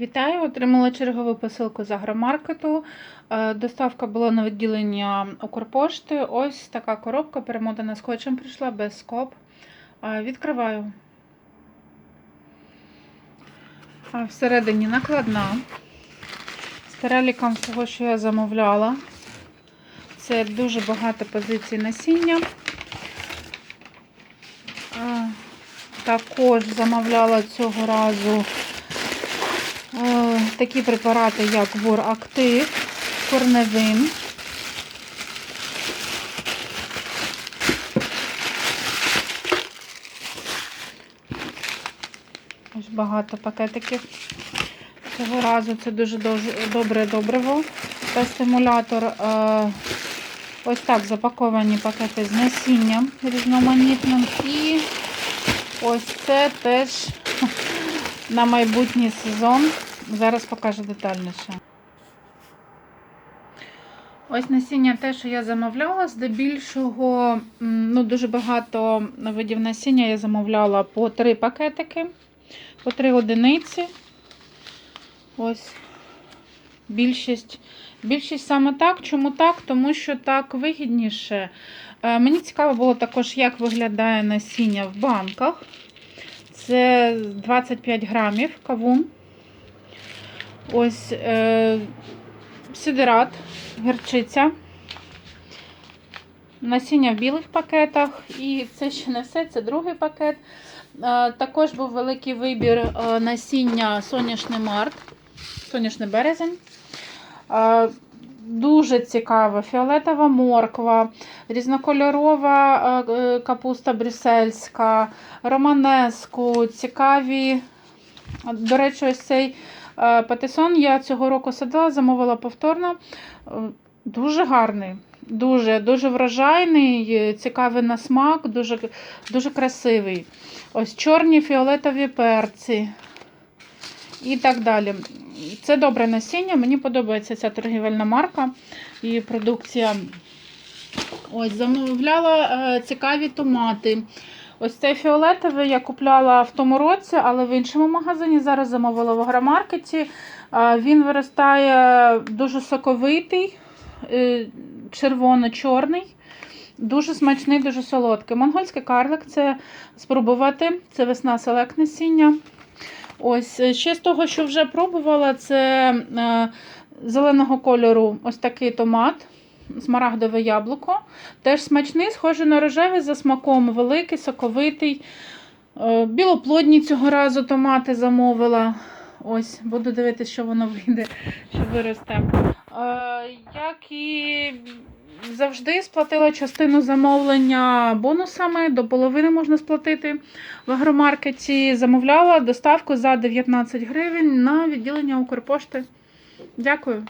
Вітаю! Отримала чергову посилку з агромаркету. Е, Доставка була на відділення Укрпошти. Ось така коробка перемотана скотчем прийшла без скоб. Е, Відкриваю. Всередині накладна. З переліком всього, що я замовляла. Це дуже багато позицій насіння. Е, Також замовляла цього разу такі препарати, як Актив, Корневин. Ось багато пакетиків. Цього разу це дуже добре добриво та стимулятор. Е, Ось так запаковані пакети з насінням різноманітним. І ось це теж на майбутній сезон. Зараз покажу детальніше. Ось насіння те, що я замовляла, здебільшого, ну, дуже багато видів насіння я замовляла по три пакетики, по три одиниці. Ось більшість. Більшість саме так. Чому так? Тому що так вигідніше. Е, Мені цікаво було також, як виглядає насіння в банках. Це 25 грамів кавун. Ось е, сидерат, гірчиця. Насіння в білих пакетах. І це ще не все, це другий пакет. Е, також був великий вибір е, насіння соняшний март, соняшний березень. Е, Дуже цікава фіолетова морква, різнокольорова е, е, капуста брюссельська, романеску, цікаві. До речі, ось цей патисон я цього року садила, замовила повторно. Е, Дуже гарний, дуже дуже врожайний, е, цікавий на смак, дуже, дуже красивий. Ось чорні фіолетові перці і так далі. Це добре насіння. Мені подобається ця торгівельна марка і продукція. Ось, замовляла е, цікаві томати. Ось цей фіолетовий я купляла в тому році, але в іншому магазині. Зараз замовила в агромаркеті. Він виростає дуже соковитий, е, червоно-чорний. Дуже смачний, дуже солодкий. Монгольський карлик це спробувати. Це весна селект насіння. Ось е, ще з того, що вже пробувала, це е, зеленого кольору ось такий томат, смарагдове яблуко. Теж смачний, схожий на рожевий за смаком, великий, соковитий. Е, білоплодні цього разу томати замовила. Ось, буду дивитися, що воно вийде, що виросте. Е, як і завжди сплатила частину замовлення бонусами, до половини можна сплатити в агромаркеті. Замовляла доставку за 19 гривень на відділення Укрпошти. Дякую.